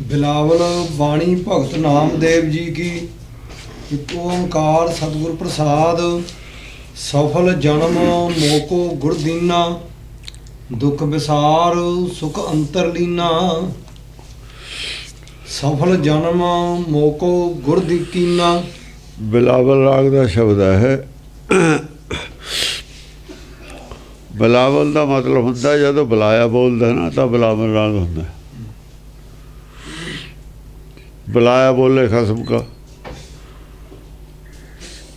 ਬਿਲਾਵਲ ਬਾਣੀ ਭਗਤ ਨਾਮਦੇਵ ਜੀ ਕੀ, ਇੱਕ ਓੰਕਾਰ ਸਤਿਗੁਰ ਪ੍ਰਸਾਦ, ਸਫਲ ਜਨਮ ਮੋਕੋ ਗੁਰਦੀਨਾ ਦੁੱਖ ਵਿਸਾਰ ਸੁਖ ਅੰਤਰਲੀਨਾ ਸਫਲ ਜਨਮ ਮੋਕੋ ਗੁਰਦੀਕੀਨਾ ਬਿਲਾਵਲ ਰਾਗ ਦਾ ਸ਼ਬਦ ਹੈ। ਬਿਲਾਵਲ ਦਾ ਮਤਲਬ ਹੁੰਦਾ ਜਦੋਂ ਬੁਲਾਇਆ ਬੋਲਦਾ ਨਾ, ਤਾਂ ਬਿਲਾਵਲ ਰਾਗ ਹੁੰਦਾ। ਬੁਲਾਇਆ ਬੋਲੇ ਖਸਮ ਕਾ।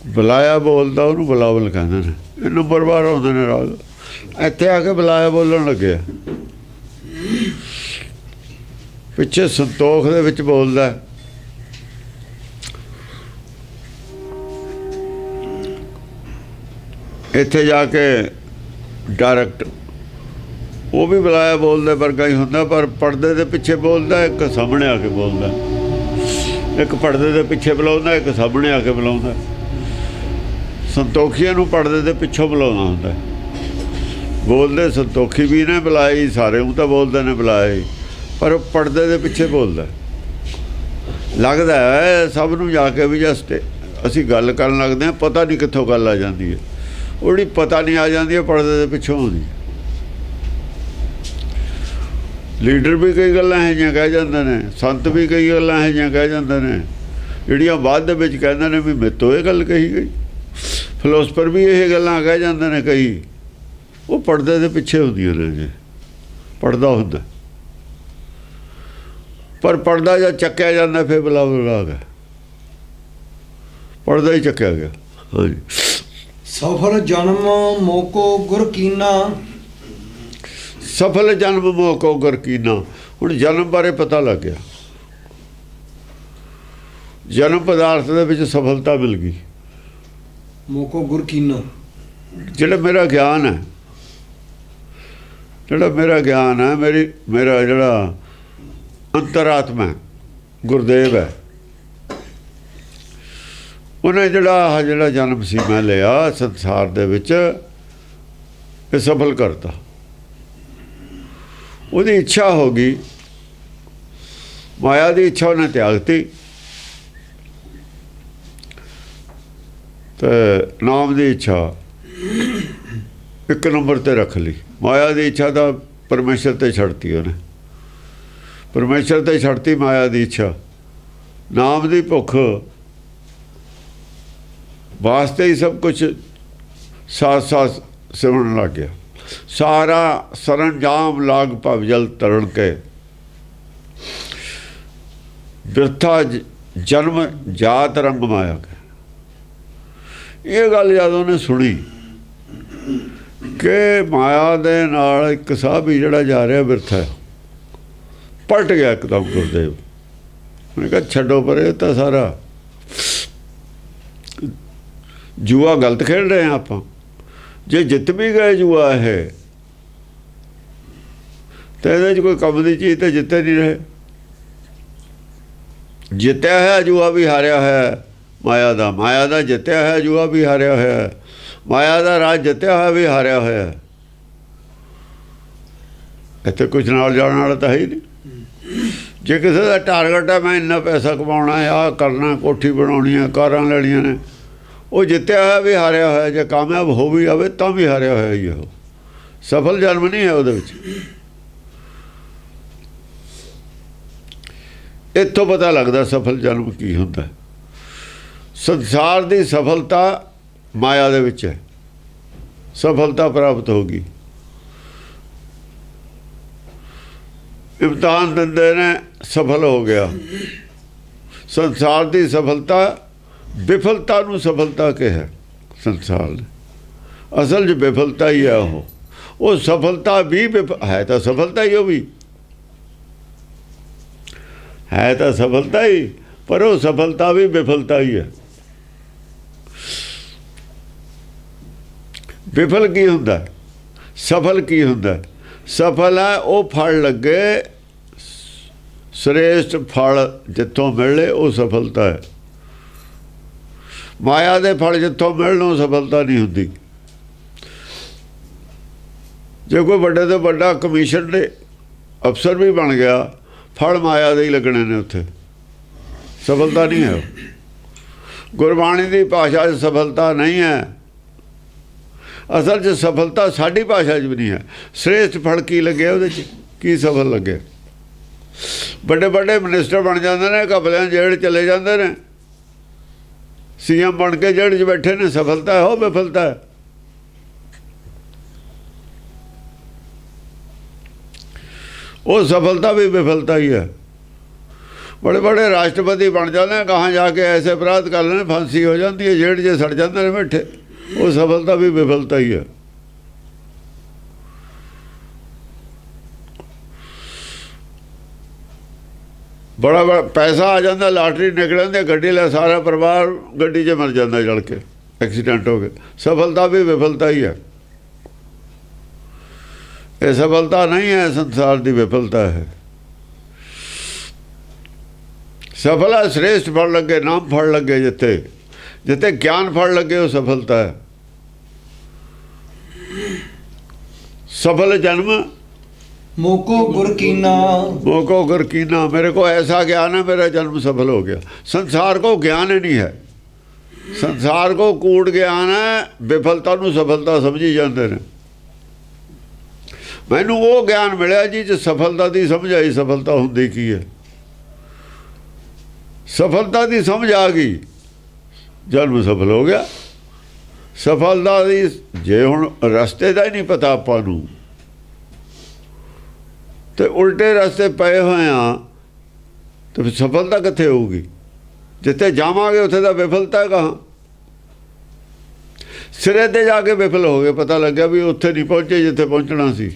ਬੁਲਾਇਆ ਬੋਲਦਾ, ਉਹਨੂੰ ਬੁਲਾਵਲ ਕਹਿੰਦੇ ਨੇ। ਇਹ ਨੰਬਰ ਬਾਰ ਆਉਂਦੇ ਨੇ ਰਾਗ ਇੱਥੇ ਆ ਕੇ ਬੁਲਾਇਆ ਬੋਲਣ ਲੱਗਿਆ। ਪਿੱਛੇ ਸੰਤੋਖ ਦੇ ਵਿੱਚ ਬੋਲਦਾ ਇੱਥੇ ਜਾ ਕੇ ਡਾਇਰੈਕਟ ਉਹ ਵੀ ਬੁਲਾਇਆ ਬੋਲਦਾ ਵਰਗਾ ਹੀ ਹੁੰਦਾ, ਪਰ ਪਰਦੇ ਦੇ ਪਿੱਛੇ ਬੋਲਦਾ, ਇੱਕ ਸਾਹਮਣੇ ਆ ਕੇ ਬੋਲਦਾ। ਇੱਕ ਪਰਦੇ ਦੇ ਪਿੱਛੇ ਬੁਲਾਉਂਦਾ, ਇੱਕ ਸਾਹਮਣੇ ਆ ਕੇ ਬੁਲਾਉਂਦਾ। ਸੰਤੋਖੀਆਂ ਨੂੰ ਪਰਦੇ ਦੇ ਪਿੱਛੋਂ ਬੁਲਾਉਣਾ ਹੁੰਦਾ। ਬੋਲਦੇ ਸੰਤੋਖੀ ਵੀ ਨੇ ਬੁਲਾਈ, ਸਾਰੇ ਉਹ ਤਾਂ ਬੋਲਦੇ ਨੇ ਬੁਲਾਏ, ਪਰ ਉਹ ਪਰਦੇ ਦੇ ਪਿੱਛੇ ਬੋਲਦਾ। ਲੱਗਦਾ ਹੈ, ਸਭ ਨੂੰ ਜਾ ਕੇ ਵੀ ਜਸਟ ਅਸੀਂ ਗੱਲ ਕਰਨ ਲੱਗਦੇ ਹਾਂ, ਪਤਾ ਨਹੀਂ ਕਿੱਥੋਂ ਗੱਲ ਆ ਜਾਂਦੀ ਹੈ। ਉਹ ਜਿਹੜੀ ਪਤਾ ਨਹੀਂ ਆ ਜਾਂਦੀ ਹੈ ਪਰਦੇ ਦੇ ਪਿੱਛੋਂ ਆਉਂਦੀ ਹੈ। ਲੀਡਰ ਵੀ ਕਈ ਗੱਲਾਂ ਹੈ ਜਿਹੀਆਂ ਕਹਿ ਜਾਂਦੇ ਨੇ, ਸੰਤ ਵੀ ਕਈ ਗੱਲਾਂ ਹੈ ਜਿਹੀਆਂ ਕਹਿ ਜਾਂਦੇ ਨੇ। ਜਿਹੜੀਆਂ ਬਾਅਦ ਦੇ ਵਿੱਚ ਕਹਿੰਦੇ ਨੇ ਵੀ ਮੇਤੋਂ ਇਹ ਗੱਲ ਕਹੀ ਗਈ। ਫਿਲਾਸਫਰ ਵੀ ਇਹ ਗੱਲਾਂ ਕਹਿ ਜਾਂਦੇ ਨੇ ਕਈ। ਉਹ ਪਰਦੇ ਦੇ ਪਿੱਛੇ ਹੁੰਦੀਆਂ ਨੇ ਜੀ ਪਰਦਾ ਹੁੰਦਾ। ਪਰ ਪਰਦਾ ਜਦ ਚੱਕਿਆ ਜਾਂਦਾ ਫਿਰ ਬਲਾਵਲ ਰਾਗ ਹੈ। ਪਰਦਾ ਹੀ ਚੱਕਿਆ ਗਿਆ। ਹਾਂਜੀ। ਸਫਲ ਜਨਮ ਮੋਕੋ ਗੁਰਕੀਨਾ ਸਫਲ ਜਨਮ ਮੋਕੋ ਗਰ ਕੀਨਾ ਹੁਣ ਜਨਮ ਬਾਰੇ ਪਤਾ ਲੱਗ ਗਿਆ। ਜਨਮ ਪਦਾਰਥ ਦੇ ਵਿੱਚ ਸਫਲਤਾ ਮਿਲ ਗਈ। ਮੋਕੋ ਗੁਰਕੀਨਾ ਜਿਹੜਾ ਮੇਰਾ ਗਿਆਨ ਹੈ ਜਿਹੜਾ ਮੇਰਾ ਗਿਆਨ ਹੈ ਮੇਰੀ ਮੇਰਾ ਜਿਹੜਾ ਅੰਤਰਾਤਮਾ ਗੁਰਦੇਵ ਹੈ। ਉਹਨੇ ਜਿਹੜਾ ਜਿਹੜਾ ਜਨਮ ਸੀ ਮੈਂ ਲਿਆ ਸੰਸਾਰ ਦੇ ਵਿੱਚ ਇਹ ਸਫਲ ਕਰਤਾ। ਉਹਦੀ ਇੱਛਾ ਹੋ ਗਈ। ਮਾਇਆ ਦੀ ਇੱਛਾ ਉਹਨੇ ਤਿਆਗਤੀ। ਤੇ ਨਾਮ ਦੀ ਇੱਛਾ ਇੱਕ ਨੰਬਰ ਤੇ ਰੱਖ ਲਈ। ਮਾਇਆ ਦੀ ਇੱਛਾ ਤਾਂ ਪਰਮੇਸ਼ਰ ਤੇ ਛੱਡਤੀ ਉਹਨੇ। ਪਰਮੇਸ਼ਰ ਤੇ ਛੱਡਤੀ ਮਾਇਆ ਦੀ ਇੱਛਾ। ਨਾਮ ਦੀ ਭੁੱਖ ਵਾਸਤੇ ਹੀ ਸਭ ਕੁਝ ਸਾਥ ਸਾਥ ਸਿਮਰਨ ਲੱਗ ਗਿਆ। ਸਾਰਾ ਸਰੰਜਾਮ ਲਾਗ ਭਵਜਲ ਤਰਣ ਕੇ। ਬਿਰਥਾ ਜਨਮ ਜਾਤ ਰੰਗ ਮਾਇਆ ਕੇ। ਇਹ ਗੱਲ ਜਦ ਉਹਨੇ ਸੁਣੀ ਕਿ ਮਾਇਆ ਦੇ ਨਾਲ ਇੱਕ ਸਾਹਬੀ ਜਿਹੜਾ ਜਾ ਰਿਹਾ ਬਿਰਥਾ ਪਲਟ ਗਿਆ ਇੱਕਦਮ ਗੁਰਦੇਵ। ਮੈਂ ਕਿਹਾ, ਛੱਡੋ ਪਰੇ ਤਾਂ ਸਾਰਾ ਜੂਆ ਗਲਤ ਖੇਡ ਰਹੇ ਹਾਂ ਆਪਾਂ। ਜੇ ਜਿੱਤ ਵੀ ਗਏ ਜੂਆ ਇਹ, ਤਾਂ ਇਹਦੇ 'ਚ ਕੋਈ ਕੰਮ ਦੀ ਚੀਜ਼ ਤਾਂ ਜਿੱਤੇ ਨਹੀਂ ਰਹੇ। ਜਿੱਤਿਆ ਹੋਇਆ ਜੂਆ ਵੀ ਹਾਰਿਆ ਹੋਇਆ ਹੈ, ਮਾਇਆ ਦਾ ਮਾਇਆ ਦਾ ਜਿੱਤਿਆ ਹੋਇਆ ਜੂਆ ਵੀ ਹਾਰਿਆ ਹੋਇਆ ਮਾਇਆ ਦਾ ਰਾਜ ਜਿੱਤਿਆ ਹੋਇਆ ਵੀ ਹਾਰਿਆ ਹੋਇਆ ਇੱਥੇ ਕੁਝ ਨਾਲ ਜਾਣ ਵਾਲਾ ਤਾਂ ਹੈ ਹੀ ਨਹੀਂ। ਜੇ ਕਿਸੇ ਦਾ ਟਾਰਗੇਟ ਹੈ, ਮੈਂ ਇੰਨਾ ਪੈਸਾ ਕਮਾਉਣਾ ਹੈ, ਆਹ ਕਰਨਾ, ਕੋਠੀ ਬਣਾਉਣੀ ਹੈ, ਕਾਰਾਂ ਲੈਣੀਆਂ ਨੇ ਉਹ ਜਿੱਤਿਆ ਹੋਇਆ ਵੀ ਹਾਰਿਆ ਹੋਇਆ, ਜੇ ਕਾਮਯਾਬ ਹੋ ਵੀ ਜਾਵੇ ਤਾਂ ਵੀ ਹਾਰਿਆ ਹੋਇਆ ਹੀ ਉਹ। ਸਫਲ ਜਨਮ ਨਹੀਂ ਹੈ ਉਹਦੇ ਵਿੱਚ। ਇੱਥੋਂ ਪਤਾ ਲੱਗਦਾ ਸਫਲ ਜਨਮ ਕੀ ਹੁੰਦਾ। ਸੰਸਾਰ ਦੀ ਸਫਲਤਾ ਮਾਇਆ ਦੇ ਵਿੱਚ ਹੈ। ਸਫਲਤਾ ਪ੍ਰਾਪਤ ਹੋ ਗਈ। ਇਮਤਿਹਾਨ ਦਿੰਦੇ ਨੇ, ਸਫਲ ਹੋ ਗਿਆ। ਸੰਸਾਰ ਦੀ ਸਫਲਤਾ ਵਿਫਲਤਾ ਨੂੰ ਸਫਲਤਾ ਕਿਹਾ ਸੰਸਾਰ ਨੇ। ਅਸਲ 'ਚ ਵਿਫਲਤਾ ਹੀ ਹੈ ਉਹ। ਉਹ ਸਫਲਤਾ ਵੀ ਵਿਫ- ਹੈ ਤਾਂ ਸਫਲਤਾ ਹੀ ਉਹ ਵੀ। ਹੈ ਤਾਂ ਸਫਲਤਾ ਹੀ, ਪਰ ਉਹ ਸਫਲਤਾ ਵੀ ਵਿਫਲਤਾ ਹੀ ਹੈ ਵਿਫਲ ਕੀ ਹੁੰਦਾ? ਸਫਲ ਕੀ ਹੁੰਦਾ? ਸਫਲ ਹੈ ਉਹ ਫਲ ਲੱਗੇ ਸ੍ਰੇਸ਼ਟ ਫਲ ਜਿੱਥੋਂ ਮਿਲੇ ਉਹ ਸਫਲਤਾ ਹੈ। ਮਾਇਆ ਦੇ ਫਲ ਜਿੱਥੋਂ ਮਿਲਣ ਉਹ ਸਫਲਤਾ ਨਹੀਂ ਹੁੰਦੀ। ਜੇ ਕੋਈ ਵੱਡੇ ਤੋਂ ਵੱਡਾ ਕਮਿਸ਼ਨ ਦੇ ਅਫਸਰ ਵੀ ਬਣ ਗਿਆ, ਫਲ ਮਾਇਆ ਦੇ ਹੀ ਲੱਗਣੇ ਨੇ ਉੱਥੇ। ਸਫਲਤਾ ਨਹੀਂ ਹੈ। ਗੁਰਬਾਣੀ ਦੀ ਭਾਸ਼ਾ 'ਚ ਸਫਲਤਾ ਨਹੀਂ ਹੈ। ਅਸਲ 'ਚ ਸਫਲਤਾ ਸਾਡੀ ਭਾਸ਼ਾ 'ਚ ਵੀ ਨਹੀਂ ਹੈ। ਸ੍ਰੇਸ਼ਟ ਫਲ ਕੀ ਲੱਗਿਆ ਉਹਦੇ 'ਚ? ਕੀ ਸਫਲ ਲੱਗਿਆ ਵੱਡੇ ਵੱਡੇ ਮਿਨਿਸਟਰ ਬਣ ਜਾਂਦੇ ਨੇ ਕਪਲਿਆਂ ਜੇਲ੍ਹ ਚਲੇ ਜਾਂਦੇ ਨੇ। ਸੀਐਮ ਬਣ ਕੇ ਜਿਹੜੇ 'ਚ ਬੈਠੇ ਨੇ, ਸਫਲਤਾ ਹੈ, ਉਹ ਵਿਫਲਤਾ ਹੈ। ਉਹ ਸਫਲਤਾ ਵੀ ਵਿਫਲਤਾ ਹੀ ਹੈ। ਬੜੇ ਬੜੇ ਰਾਸ਼ਟਰਪਤੀ ਬਣ ਜਾਂਦੇ ਆ ਕਹਾਂ ਜਾ ਕੇ ਐਸੇ ਅਪਰਾਧ ਕਰ ਲੈਣੇ, ਫਾਂਸੀ ਹੋ ਜਾਂਦੀ ਹੈ, ਜੇਲ੍ਹ 'ਚ ਸੜ ਜਾਂਦੇ ਨੇ ਬੈਠੇ। ਉਹ ਸਫਲਤਾ ਵੀ ਵਿਫਲਤਾ ਹੀ ਹੈ। ਬੜਾ ਬੜਾ ਪੈਸਾ ਆ ਜਾਂਦਾ, ਲਾਟਰੀ ਨਿਕਲਣ ਗੱਡੀ ਲੈ ਸਾਰਾ ਪਰਿਵਾਰ ਗੱਡੀ 'ਚ ਮਰ ਜਾਂਦਾ ਜਲ ਕੇ, ਐਕਸੀਡੈਂਟ ਹੋ ਕੇ। ਸਫਲਤਾ ਵੀ ਵਿਫਲਤਾ ਹੀ ਹੈ। ਇਹ ਸਫਲਤਾ ਨਹੀਂ ਹੈ ਸੰਸਾਰ ਦੀ ਵਿਫਲਤਾ ਹੈ। ਸਫਲਾ ਸ੍ਰੇਸ਼ਟ ਫੜ ਲੱਗੇ, ਨਾਮ ਫੜ ਲੱਗੇ ਜਿੱਥੇ। ਜਿੱਥੇ ਗਿਆਨ ਫੜ ਲੱਗੇ, ਉਹ ਸਫਲਤਾ ਹੈ। ਸਫਲ ਜਨਮ ਮੋਕੋ ਗੁਰ ਕੀਨਾ ਮੋਕੋ ਕਰ ਕੀਨਾ ਮੇਰੇ ਕੋ ਐਸਾ ਗਿਆਨ ਹੈ, ਮੇਰਾ ਜਨਮ ਸਫਲ ਹੋ ਗਿਆ। ਸੰਸਾਰ ਕੋ ਗਿਆਨ ਹੀ ਨਹੀਂ ਹੈ। ਸੰਸਾਰ ਕੋ ਕੂੜ ਗਿਆਨ ਹੈ, ਵਿਫਲਤਾ ਨੂੰ ਸਫਲਤਾ ਸਮਝੀ ਜਾਂਦੇ ਨੇ। ਮੈਨੂੰ ਉਹ ਗਿਆਨ ਮਿਲਿਆ ਜੀ, ਜੇ ਸਫਲਤਾ ਦੀ ਸਮਝ ਆਈ, ਸਫਲਤਾ ਹੁੰਦੀ ਕੀ ਹੈ? ਸਫਲਤਾ ਦੀ ਸਮਝ ਆ ਗਈ, ਜਨਮ ਸਫਲ ਹੋ ਗਿਆ। ਸਫਲਤਾ ਦੀ, ਜੇ ਹੁਣ ਰਸਤੇ ਦਾ ਹੀ ਨਹੀਂ ਪਤਾ ਆਪਾਂ ਨੂੰ ਤੇ ਉਲਟੇ ਰਸਤੇ ਪਏ ਹੋਏ ਆ ਤੇ ਸਫਲਤਾ ਕਿੱਥੇ ਹੋਊਗੀ? ਜਿੱਥੇ ਜਾਵਾਂਗੇ, ਉੱਥੇ ਦਾ ਵਿਫਲਤਾ ਕਹਾਂ ਸਿਰੇ ਤੇ ਜਾ ਕੇ ਵਿਫਲ ਹੋ ਗਏ। ਪਤਾ ਲੱਗਿਆ ਵੀ ਉੱਥੇ ਨਹੀਂ ਪਹੁੰਚੇ ਜਿੱਥੇ ਪਹੁੰਚਣਾ ਸੀ।